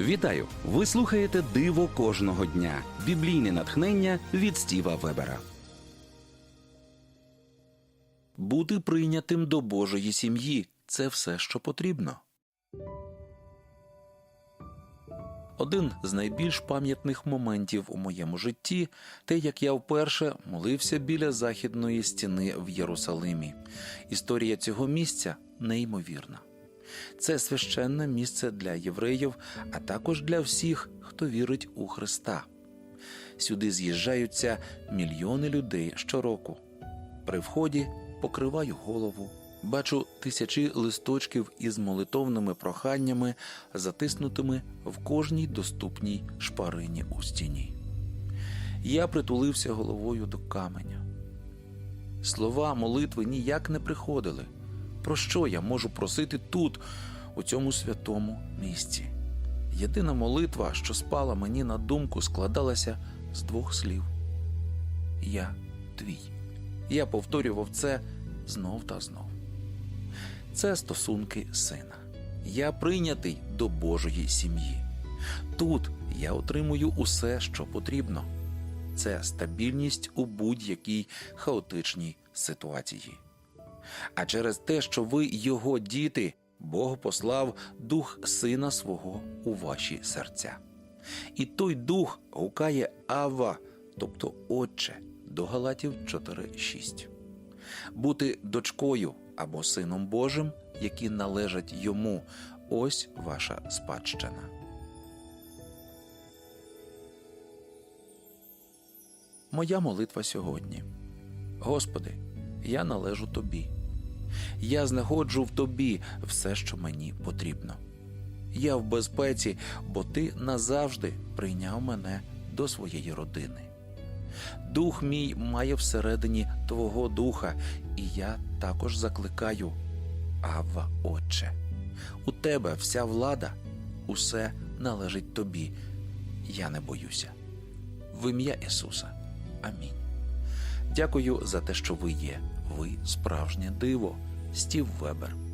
Вітаю! Ви слухаєте Диво кожного дня. Біблійне натхнення від Стіва Вебера. Бути прийнятим до Божої сім'ї це все, що потрібно. Один з найбільш пам'ятних моментів у моєму житті те, як я вперше молився біля західної стіни в Єрусалимі. Історія цього місця неймовірна. Це священне місце для євреїв, а також для всіх, хто вірить у Христа. Сюди з'їжджаються мільйони людей щороку. При вході покриваю голову, бачу тисячі листочків із молитовними проханнями, затиснутими в кожній доступній шпарині у стіні. Я притулився головою до каменя. Слова молитви ніяк не приходили. Про що я можу просити тут, у цьому святому місці? Єдина молитва, що спала мені на думку, складалася з двох слів: Я твій. Я повторював це знов та знов. Це стосунки сина. Я прийнятий до Божої сім'ї. Тут я отримую усе, що потрібно. Це стабільність у будь-якій хаотичній ситуації. А через те, що ви його діти, Бог послав дух сина свого у ваші серця. І той дух гукає Ава, тобто Отче, до Галатів 4.6. Бути дочкою або сином Божим, які належать йому, ось ваша спадщина. Моя молитва сьогодні. Господи, я належу тобі. Я знаходжу в тобі все, що мені потрібно. Я в безпеці, бо ти назавжди прийняв мене до своєї родини. Дух мій має всередині Твого духа, і я також закликаю Авва, Отче. У тебе вся влада, усе належить тобі. Я не боюся. В ім'я Ісуса. Амінь. Дякую за те, що ви є. Ви справжнє диво. Стів Вебер.